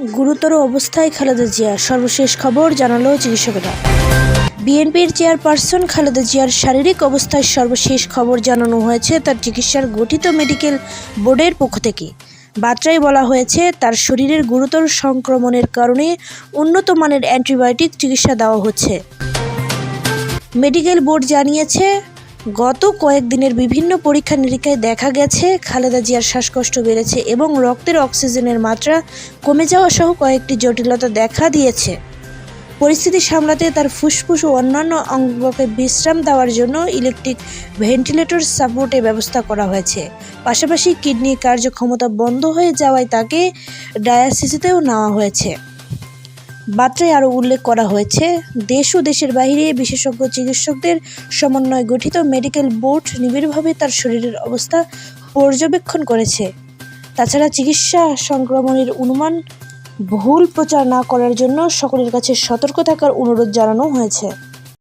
গুরুতর অবস্থায় খালেদা জিয়া। সর্বশেষ খবর জানালো চিকিৎসকেরা। বিএনপির চেয়ারপারসন খালেদা জিয়ার শারীরিক অবস্থায় সর্বশেষ খবর জানানো হয়েছে তার চিকিৎসার গঠিত মেডিকেল বোর্ডের পক্ষ থেকে। বার্তায় বলা হয়েছে, তার শরীরের গুরুতর সংক্রমণের কারণে উন্নত মানের অ্যান্টিবায়োটিক চিকিৎসা দেওয়া হচ্ছে। মেডিকেল বোর্ড জানিয়েছে গত কয়েকদিনের বিভিন্ন পরীক্ষা নিরীক্ষায় দেখা গেছে, খালেদা জিয়ার শ্বাসকষ্ট বেড়েছে এবং রক্তের অক্সিজেনের মাত্রা কমে যাওয়া সহ কয়েকটি জটিলতা দেখা দিয়েছে। পরিস্থিতি সামলাতে তার ফুসফুস ও অন্যান্য অঙ্গকে বিশ্রাম দেওয়ার জন্য ইলেকট্রিক ভেন্টিলেটর সাপোর্টের ব্যবস্থা করা হয়েছে। পাশাপাশি কিডনি কার্যক্ষমতা বন্ধ হয়ে যাওয়ায় তাকে ডায়ালিসিসেও নেওয়া হয়েছে। বার্তায় আরও উল্লেখ করা হয়েছে, দেশ ও দেশের বাইরে বিশেষজ্ঞ চিকিৎসকদের সমন্বয়ে গঠিত মেডিকেল বোর্ড নিবিড়ভাবে তার শরীরের অবস্থা পর্যবেক্ষণ করেছে। তাছাড়া চিকিৎসা সংক্রমণের অনুমান ভুল প্রচার না করার জন্য সকলের কাছে সতর্ক থাকার অনুরোধ জানানো হয়েছে।